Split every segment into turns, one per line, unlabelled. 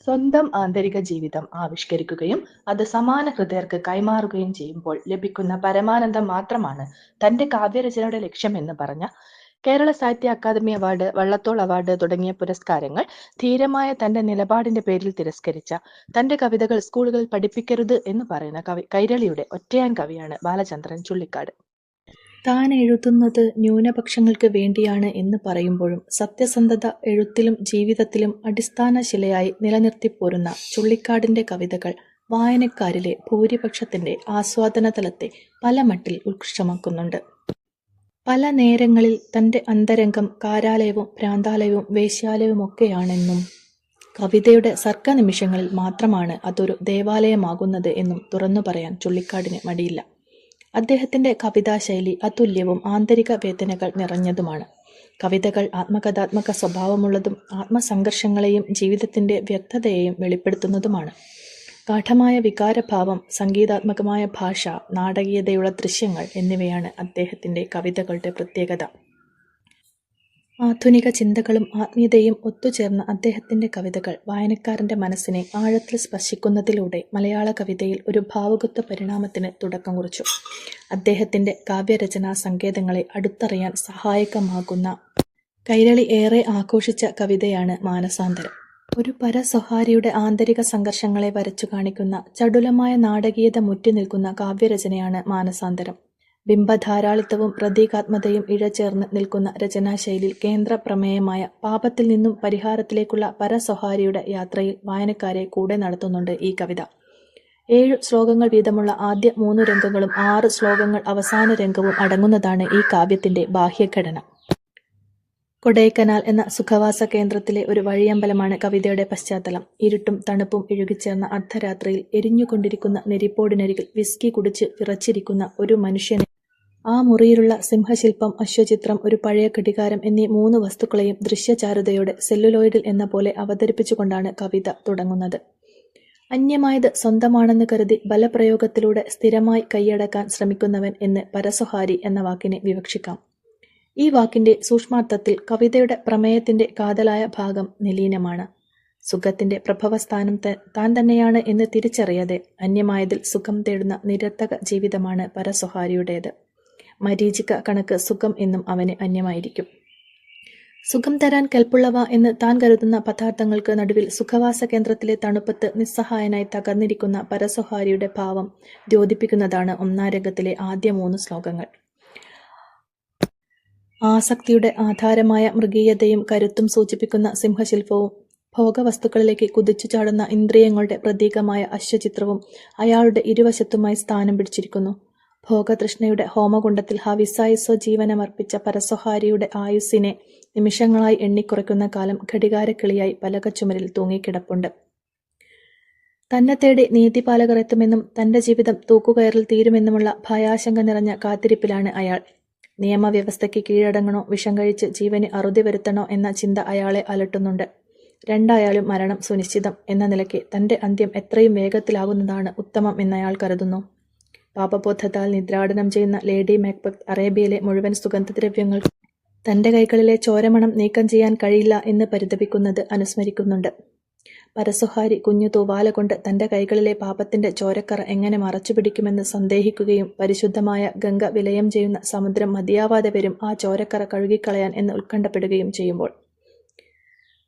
സ്വന്തം ആന്തരിക ജീവിതം ആവിഷ്കരിക്കുകയും അത് സമാന ഹൃദയർക്ക് കൈമാറുകയും ചെയ്യുമ്പോൾ ലഭിക്കുന്ന പരമാനന്ദം മാത്രമാണ് തന്റെ കാവ്യരചനയുടെ ലക്ഷ്യമെന്ന് പറഞ്ഞ കേരള സാഹിത്യ അക്കാദമി അവാർഡ് വള്ളത്തോൾ അവാർഡ് തുടങ്ങിയ പുരസ്കാരങ്ങൾ ധീരമായ തന്റെ നിലപാടിന്റെ പേരിൽ തിരസ്കരിച്ച തന്റെ കവിതകൾ സ്കൂളുകളിൽ പഠിപ്പിക്കരുത് എന്ന് പറയുന്ന കവി കൈരളിയുടെ ഒറ്റയാൻ കവിയാണ് ബാലചന്ദ്രൻ ചുള്ളിക്കാട്. താൻ എഴുതുന്നത് ന്യൂനപക്ഷങ്ങൾക്ക് വേണ്ടിയാണ് എന്ന് പറയുമ്പോഴും സത്യസന്ധത എഴുത്തിലും ജീവിതത്തിലും അടിസ്ഥാന ശിലയായി നിലനിർത്തിപ്പോരുന്ന ചുള്ളിക്കാടിന്റെ കവിതകൾ വായനക്കാരിലെ ഭൂരിപക്ഷത്തിന്റെ ആസ്വാദനതലത്തെ പല മട്ടിൽ ഉത്കൃഷ്ടമാക്കുന്നുണ്ട്. പല നേരങ്ങളിൽ തന്റെ അന്തരംഗം കാരാലയവും ഭ്രാന്താലയവും വേശ്യാലയവുമൊക്കെയാണെന്നും കവിതയുടെ സർക്ക നിമിഷങ്ങളിൽ മാത്രമാണ് അതൊരു ദേവാലയമാകുന്നത് എന്നും തുറന്നു പറയാൻ ചുള്ളിക്കാടിന് മടിയില്ല. അദ്ദേഹത്തിന്റെ കവിതാശൈലി അതുല്യവും ആന്തരിക വേദനകൾ നിറഞ്ഞതുമാണ്. കവിതകൾ ആത്മകഥാത്മക സ്വഭാവമുള്ളതും ആത്മസംഘർഷങ്ങളെയും ജീവിതത്തിന്റെ വ്യക്തതയെയും വെളിപ്പെടുത്തുന്നതുമാണ്. കാഠമായ വികാരഭാവം സംഗീതാത്മകമായ ഭാഷ നാടകീയതയുള്ള ദൃശ്യങ്ങൾ എന്നിവയാണ് അദ്ദേഹത്തിന്റെ കവിതകളുടെ പ്രത്യേകത. ആധുനിക ചിന്തകളും ആത്മീയതയും ഒത്തുചേർന്ന അദ്ദേഹത്തിന്റെ കവിതകൾ വായനക്കാരന്റെ മനസ്സിനെ ആഴത്തിൽ സ്പർശിക്കുന്നതിലൂടെ മലയാള കവിതയിൽ ഒരു ഭാവുകത്വ പരിണാമത്തിന് തുടക്കം കുറിച്ചു. അദ്ദേഹത്തിന്റെ കാവ്യരചനാ സങ്കേതങ്ങളെ അടുത്തറിയാൻ സഹായകമാകുന്ന കൈരളി ഏറെ ആഘോഷിച്ച കവിതയാണ് മാനസാന്തരം. ഒരു പരസ്വഹാരിയുടെ ആന്തരിക സംഘർഷങ്ങളെ വരച്ചു കാണിക്കുന്ന ചടുലമായ നാടകീയത മുറ്റി നിൽക്കുന്ന കാവ്യരചനയാണ് മാനസാന്തരം. ബിംബധാരാളിത്തവും പ്രതീകാത്മതയും ഇഴചേർന്ന് നിൽക്കുന്ന രചനാശൈലിയിൽ കേന്ദ്ര പ്രമേയമായ പാപത്തിൽ നിന്നും പരിഹാരത്തിലേക്കുള്ള പരസ്വഹാരിയുടെ യാത്രയിൽ വായനക്കാരെ കൂടെ നടത്തുന്നുണ്ട് ഈ കവിത. ഏഴ് ശ്ലോകങ്ങൾ വീതമുള്ള ആദ്യ മൂന്ന് രംഗങ്ങളും ആറ് ശ്ലോകങ്ങൾ അവസാന രംഗവും അടങ്ങുന്നതാണ് ഈ കാവ്യത്തിന്റെ ബാഹ്യഘടന. കൊടൈക്കനാൽ എന്ന സുഖവാസ കേന്ദ്രത്തിലെ ഒരു വഴിയമ്പലമാണ് കവിതയുടെ പശ്ചാത്തലം. ഇരുട്ടും തണുപ്പും ഇഴുകിച്ചേർന്ന അർദ്ധരാത്രിയിൽ എരിഞ്ഞുകൊണ്ടിരിക്കുന്ന നെരിപ്പോടിനരികിൽ വിസ്കി കുടിച്ച് വിറച്ചിരിക്കുന്ന ഒരു മനുഷ്യനെ ആ മുറിയിലുള്ള സിംഹശില്പം അശ്വചിത്രം ഒരു പഴയ ഘടികാരം എന്നീ മൂന്ന് വസ്തുക്കളെയും ദൃശ്യചാരുതയോടെ സെല്ലുലോയിഡിൽ എന്ന പോലെ അവതരിപ്പിച്ചുകൊണ്ടാണ് കവിത തുടങ്ങുന്നത്. അന്യമായത് സ്വന്തമാണെന്ന് കരുതി ബലപ്രയോഗത്തിലൂടെ സ്ഥിരമായി കൈയടക്കാൻ ശ്രമിക്കുന്നവൻ എന്ന് പരസുഹാരി എന്ന വാക്കിനെ വിവക്ഷിക്കാം. ഈ വാക്കിന്റെ സൂക്ഷ്മാർത്ഥത്തിൽ കവിതയുടെ പ്രമേയത്തിന്റെ കാതലായ ഭാഗം നിലീനമാണ്. സുഖത്തിന്റെ പ്രഭവസ്ഥാനം താൻ തന്നെയാണ് എന്ന് തിരിച്ചറിയാതെ അന്യമായതിൽ സുഖം തേടുന്ന നിരത്തക ജീവിതമാണ് പരസ്വഹാരിയുടേത്. മരീചിക കണക്ക് സുഖം എന്നും അവന് അന്യമായിരിക്കും. സുഖം തരാൻ കൽപ്പുള്ളവ എന്ന് താൻ കരുതുന്ന പദാർത്ഥങ്ങൾക്ക് നടുവിൽ സുഖവാസ കേന്ദ്രത്തിലെ തണുപ്പത്ത് നിസ്സഹായനായി തകർന്നിരിക്കുന്ന പരസ്വഹാരിയുടെ ഭാവം ദ്യോതിപ്പിക്കുന്നതാണ് ഒന്നാം രംഗത്തിലെ ആദ്യ മൂന്ന് ശ്ലോകങ്ങൾ. ആസക്തിയുടെ ആധാരമായ മൃഗീയതയും കരുത്തും സൂചിപ്പിക്കുന്ന സിംഹശില്പവും ഭോഗവസ്തുക്കളിലേക്ക് കുതിച്ചു ചാടുന്ന ഇന്ദ്രിയങ്ങളുടെ പ്രതീകമായ അശ്വചിത്രവും അയാളുടെ ഇരുവശത്തുമായി സ്ഥാനം പിടിച്ചിരിക്കുന്നു. ഭോഗതൃഷ്ണയുടെ ഹോമകുണ്ടത്തിൽ ഹവിസായുസ്വ ജീവനമർപ്പിച്ച പരസ്വഹാരിയുടെ ആയുസ്സിനെ നിമിഷങ്ങളായി എണ്ണിക്കുറയ്ക്കുന്ന കാലം ഘടികാരക്കിളിയായി പലകച്ചുമരിൽ തൂങ്ങിക്കിടപ്പുണ്ട്. തന്നെ തേടി നീതിപാലകർ എത്തുമെന്നും തന്റെ ജീവിതം തൂക്കുകയറിൽ തീരുമെന്നുമുള്ള ഭയാശങ്ക നിറഞ്ഞ കാത്തിരിപ്പിലാണ് അയാൾ. നിയമവ്യവസ്ഥയ്ക്ക് കീഴടങ്ങണോ വിഷം കഴിച്ച് ജീവന് അറുതി വരുത്തണോ എന്ന ചിന്ത അയാളെ അലട്ടുന്നുണ്ട്. രണ്ടായാലും മരണം സുനിശ്ചിതം എന്ന നിലയ്ക്ക് തന്റെ അന്ത്യം എത്രയും വേഗത്തിലാകുന്നതാണ് ഉത്തമം എന്നയാൾ കരുതുന്നു. പാപബോധത്താൽ നിദ്രാടനം ചെയ്യുന്ന ലേഡി മാക്ബത്ത് അറേബ്യയിലെ മുഴുവൻ സുഗന്ധദ്രവ്യങ്ങൾ തന്റെ കൈകളിലെ ചോരമണം നീക്കം ചെയ്യാൻ കഴിയില്ല എന്ന് പരിതപിക്കുന്നത് അനുസ്മരിക്കുന്നുണ്ട്. പരസുഹാരി കുഞ്ഞു തൂവാല കൊണ്ട് തന്റെ കൈകളിലെ പാപത്തിന്റെ ചോരക്കറ എങ്ങനെ മറച്ചുപിടിക്കുമെന്ന് സന്ദേഹിക്കുകയും പരിശുദ്ധമായ ഗംഗ വിലയം ചെയ്യുന്ന സമുദ്രം മതിയാവാതെ വരും ആ ചോരക്കറ കഴുകിക്കളയാൻ എന്ന് ഉത്കണ്ഠപ്പെടുകയും ചെയ്യുമ്പോൾ.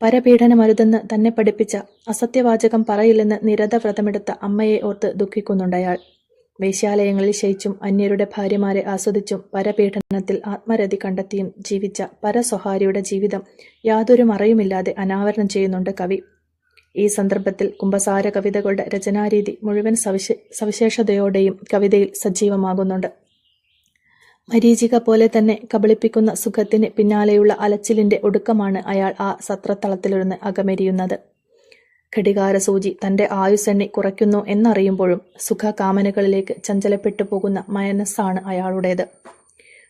പരപീഡനമരുതെന്ന് തന്നെ പഠിപ്പിച്ച അസത്യവാചകം പറയില്ലെന്ന് നിരത വ്രതമെടുത്ത അമ്മയെ ഓർത്ത് ദുഃഖിക്കുന്നുണ്ടയാൾ വേശ്യാലയങ്ങളിൽ ശയിച്ചും അന്യരുടെ ഭാര്യമാരെ ആസ്വദിച്ചും പരപീഡനത്തിൽ ആത്മരതി കണ്ടെത്തിയും ജീവിച്ച പരസ്വഹാരിയുടെ ജീവിതം യാതൊരു മറയുമില്ലാതെ അനാവരണം ചെയ്യുന്നുണ്ട് കവി. ഈ സന്ദർഭത്തിൽ കുംഭസാര കവിതകളുടെ രചനാരീതി മുഴുവൻ സവിശേ സവിശേഷതയോടെയും കവിതയിൽ സജീവമാകുന്നുണ്ട്. മരീചിക പോലെ തന്നെ കബളിപ്പിക്കുന്ന സുഖത്തിന് പിന്നാലെയുള്ള അലച്ചിലിന്റെ ഒടുക്കമാണ് അയാൾ ആ സത്രത്തളത്തിലിരുന്ന് അകമെരിയുന്നത്. ഘടികാരസൂചി തന്റെ ആയുസെണ്ണി കുറയ്ക്കുന്നു എന്നറിയുമ്പോഴും സുഖകാമനകളിലേക്ക് ചഞ്ചലപ്പെട്ടു പോകുന്ന മയനസ്സാണ് അയാളുടേത്.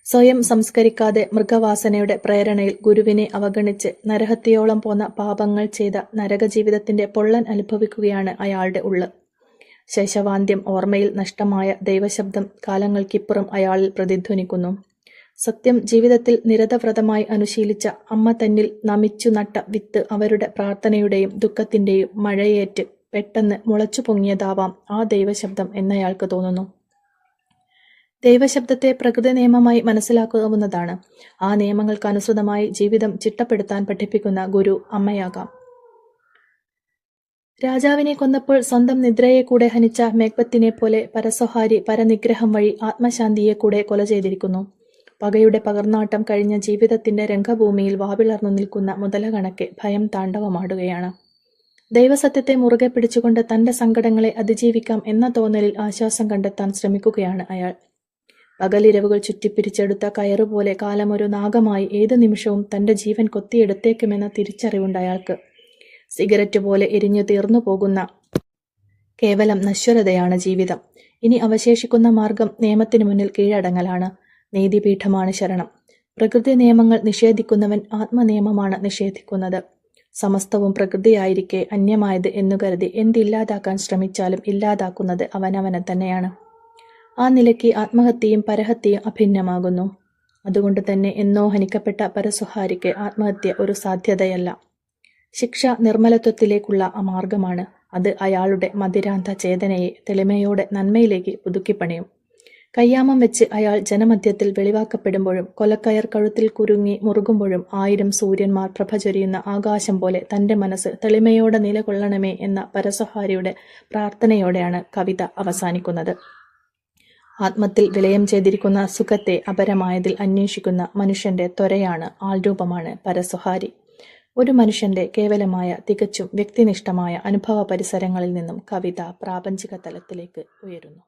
സ്വയം സംസ്കരിക്കാതെ മൃഗവാസനയുടെ പ്രേരണയിൽ ഗുരുവിനെ അവഗണിച്ച് നരഹത്യയോളം പോന്ന പാപങ്ങൾ ചെയ്ത നരകജീവിതത്തിന്റെ പൊള്ളൻ അനുഭവിക്കുകയാണ് അയാളുടെ ഉള്ള്. ശേഷവാന്ത്യം ഓർമ്മയിൽ നഷ്ടമായ ദൈവശബ്ദം കാലങ്ങൾക്കിപ്പുറം അയാളിൽ പ്രതിധ്വനിക്കുന്നു. സത്യം ജീവിതത്തിൽ നിരതവ്രതമായി അനുശീലിച്ച അമ്മ തന്നിൽ നമിച്ചു നട്ട വിത്ത് അവരുടെ പ്രാർത്ഥനയുടെയും ദുഃഖത്തിന്റെയും മഴയേറ്റ് പെട്ടെന്ന് മുളച്ചു പൊങ്ങിയതാവാം ആ ദൈവശബ്ദം എന്നയാൾക്ക് തോന്നുന്നു. ദൈവശബ്ദത്തെ പ്രകൃതി നിയമമായി മനസ്സിലാക്കാവുന്നതാണ്. ആ നിയമങ്ങൾക്കനുസൃതമായി ജീവിതം ചിട്ടപ്പെടുത്താൻ പഠിപ്പിക്കുന്ന ഗുരു അമ്മയാകാം. രാജാവിനെ കൊന്നപ്പോൾ സ്വന്തം നിദ്രയെ കൂടെ ഹനിച്ച മേഘത്തിനെ പോലെ പരസ്വഹാരി പരനിഗ്രഹം വഴി ആത്മശാന്തിയെ കൂടെ കൊല ചെയ്തിരിക്കുന്നു. പകയുടെ പകർന്നാട്ടം കഴിഞ്ഞ ജീവിതത്തിന്റെ രംഗഭൂമിയിൽ വാവിളർന്നു നിൽക്കുന്ന മുതല കണക്കെ ഭയം താണ്ഡവമാടുകയാണ്. ദൈവസത്യത്തെ മുറുകെ പിടിച്ചുകൊണ്ട് തന്റെ സങ്കടങ്ങളെ അതിജീവിക്കാം എന്ന തോന്നലിൽ ആശ്വാസം കണ്ടെത്താൻ ശ്രമിക്കുകയാണ് അയാൾ. പകലിരവുകൾ ചുറ്റിപ്പിരിച്ചെടുത്ത കയറുപോലെ കാലമൊരു നാഗമായി ഏതു നിമിഷവും തന്റെ ജീവൻ കൊത്തിയെടുത്തേക്കുമെന്ന തിരിച്ചറിവുണ്ട് അയാൾക്ക്. സിഗരറ്റ് പോലെ എരിഞ്ഞു തീർന്നു പോകുന്ന കേവലം നശ്വരതയാണ് ജീവിതം. ഇനി അവശേഷിക്കുന്ന മാർഗം നിയമത്തിനു മുന്നിൽ കീഴടങ്ങലാണ്. നീതിപീഠമാണ് ശരണം. പ്രകൃതി നിയമങ്ങൾ നിഷേധിക്കുന്നവൻ ആത്മനിയമമാണ് നിഷേധിക്കുന്നത്. സമസ്തവും പ്രകൃതിയായിരിക്കെ അന്യമായത് എന്നു കരുതി എന്തില്ലാതാക്കാൻ ശ്രമിച്ചാലും ഇല്ലാതാക്കുന്നത് അവനവനെ തന്നെയാണ്. ആ നിലയ്ക്ക് ആത്മഹത്യയും പരഹത്യയും അഭിന്നമാകുന്നു. അതുകൊണ്ട് തന്നെ എന്നോ ഹനിക്കപ്പെട്ട പരസുഹാരിക്ക് ആത്മഹത്യ ഒരു സാധ്യതയല്ല. ശിക്ഷ നിർമ്മലത്വത്തിലേക്കുള്ള ആ മാർഗമാണ് അത് അയാളുടെ മതിരാന്ത ചേതനയെ തെളിമയോടെ നന്മയിലേക്ക് പുതുക്കിപ്പണിയും. കയ്യാമം വെച്ച് അയാൾ ജനമധ്യത്തിൽ വെളിവാക്കപ്പെടുമ്പോഴും കൊലക്കയർ കഴുത്തിൽ കുരുങ്ങി മുറുകുമ്പോഴും ആയിരം സൂര്യന്മാർ പ്രഭ ചൊരിയുന്ന ആകാശം പോലെ തന്റെ മനസ്സ് തെളിമയോടെ നിലകൊള്ളണമേ എന്ന പരസഹാരിയുടെ പ്രാർത്ഥനയോടെയാണ് കവിത അവസാനിക്കുന്നത്. ആത്മത്തിൽ വിലയം ചെയ്തിരിക്കുന്ന സുഖത്തെ അപരമായതിൽ അന്വേഷിക്കുന്ന മനുഷ്യന്റെ ത്വരയാണ് ആൾരൂപമാണ് പരസുഹാരി. ഒരു മനുഷ്യന്റെ കേവലമായ തികച്ചും വ്യക്തിനിഷ്ഠമായ അനുഭവ പരിസരങ്ങളിൽ നിന്നും കവിത പ്രാപഞ്ചിക തലത്തിലേക്ക് ഉയരുന്നു.